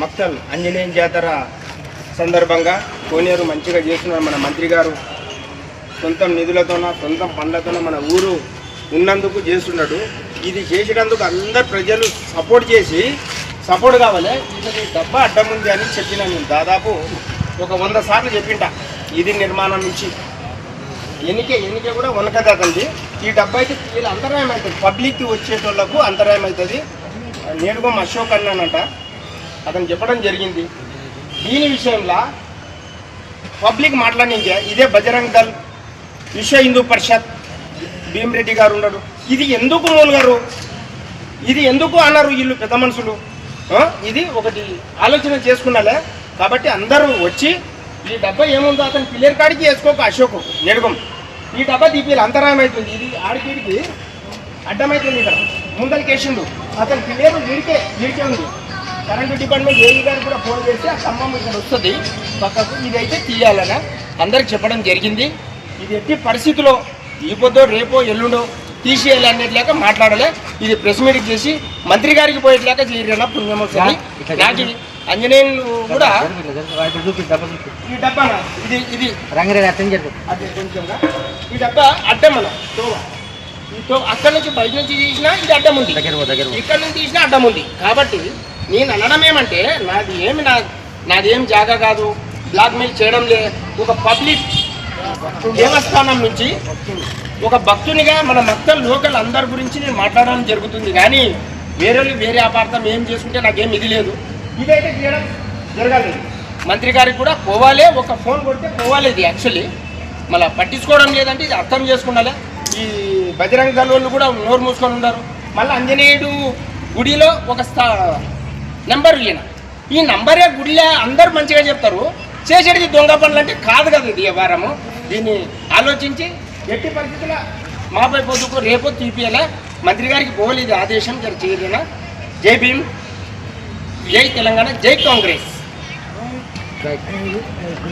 మక్తల్ ఆంజనేయం జాతర సందర్భంగా కోనేరు మంచిగా చేస్తున్నారు మన మంత్రి గారు. సొంతం నిధులతోన సొంతం పండ్లతోన మన ఊరు ఉన్నందుకు చేస్తున్నాడు. ఇది చేసినందుకు అందరు ప్రజలు సపోర్ట్ చేసి సపోర్ట్ కావాలి ఇతని డబ్బా అడ్డం ఉంది అని చెప్పిన నేను దాదాపు ఒక వంద సార్లు చెప్పింట ఇది నిర్మాణం నుంచి ఎన్నిక ఎన్నిక కూడా వనకదండి ఈ డబ్బా అయితే వీళ్ళు అంతరాయం అవుతుంది పబ్లిక్కి వచ్చేటోళ్ళకు అంతరాయం అవుతుంది. నేడుగో అశోక్ అన్నానంట. అతను చెప్పడం జరిగింది. దీని విషయంలో పబ్లిక్ మాట్లాడించే ఇదే బజరంగ్ దళ్ విశ్వ హిందూ పరిషత్ భీమరెడ్డి గారు ఉన్నారు. ఇది ఎందుకు మోల్ గారు? ఇది ఎందుకు అన్నారు వీళ్ళు పెద్ద మనుషులు? ఇది ఒకటి ఆలోచన చేసుకున్నాలే. కాబట్టి అందరూ వచ్చి ఈ డబ్బా ఏముందో అతను పిల్లర్ కాడికి వేసుకోక అశోక్. నెడుగం ఈ డబ్బా దీపీలు అంతరాయం అవుతుంది. ఇది ఆడికి అడ్డమవుతుంది ఇక్కడ. ముందరికి వేసిండు అతను పిల్లర్ వీడికే వీడికే ఉంది. కరెంటు డిపార్ట్మెంట్ ఏఈ గారు కూడా ఫోన్ చేసి ఆ స్తంభం ఇక్కడ వస్తుంది. పక్కకు ఇదైతే తీయాలని? అందరికి చెప్పడం జరిగింది. ఇది ఎట్టి పరిస్థితిలో ఈ పొద్దో రేపో ఎల్లుండో తీసేయాలి అనేట్లేక మాట్లాడలే. ఇది ప్రెస్ మీట్ చేసి మంత్రి గారికి పోయేట్లేక చేయరన్న పుణ్యం వస్తుంది. నాకు ఇది ఆంజనేయులు కూడా ఈ డబ్బా ఇది ఇది. రంగారెడ్డి అర్థం చెప్పు ఈ డబ్బా అడ్డం అక్కడ నుంచి బయట నుంచి తీసినా ఇది అడ్డం ఉంది. ఇక్కడ నుంచి తీసినా అడ్డం ఉంది. కాబట్టి నేను అనడం ఏమంటే నాది ఏమి నా నాదేం జాగా కాదు. బ్లాక్ మెయిల్ చేయడం లే ఒక పబ్లిక్ దేవస్థానం నుంచి ఒక భక్తునిగా మన భక్తులు లోకల్ అందరి గురించి నేను మాట్లాడడం జరుగుతుంది. కానీ వేరే వాళ్ళు వేరే అపార్థం ఏం చేసుకుంటే నాకేం ఇది లేదు ఇదైతే చేయడం జరగాలి. మంత్రి గారికి కూడా పోవాలి ఒక ఫోన్ కొడితే పోవాలి ఇది యాక్చువల్లీ మళ్ళీ పట్టించుకోవడం లేదంటే ఇది అర్థం చేసుకుండాలి ఈ బజరంగ దళ వాళ్ళు కూడా నోరు మూసుకొని ఉన్నారు. మళ్ళీ ఆంజనేయుడు గుడిలో ఒక స్థా నెంబర్ ఈయన. ఈ నంబరే గుడిలో అందరూ మంచిగా చెప్తారు. చేసేది దొంగ పనులు అంటే కాదు కదా ఇది వ్యవహారము. దీన్ని ఆలోచించి ఎట్టి పరిస్థితుల మాపై పొద్దుకు రేపు తీపియాలా మంత్రి గారికి పోలేదు ఆదేశం జర చేయలేన? జై భీమ్. జై తెలంగాణ జై కాంగ్రెస్.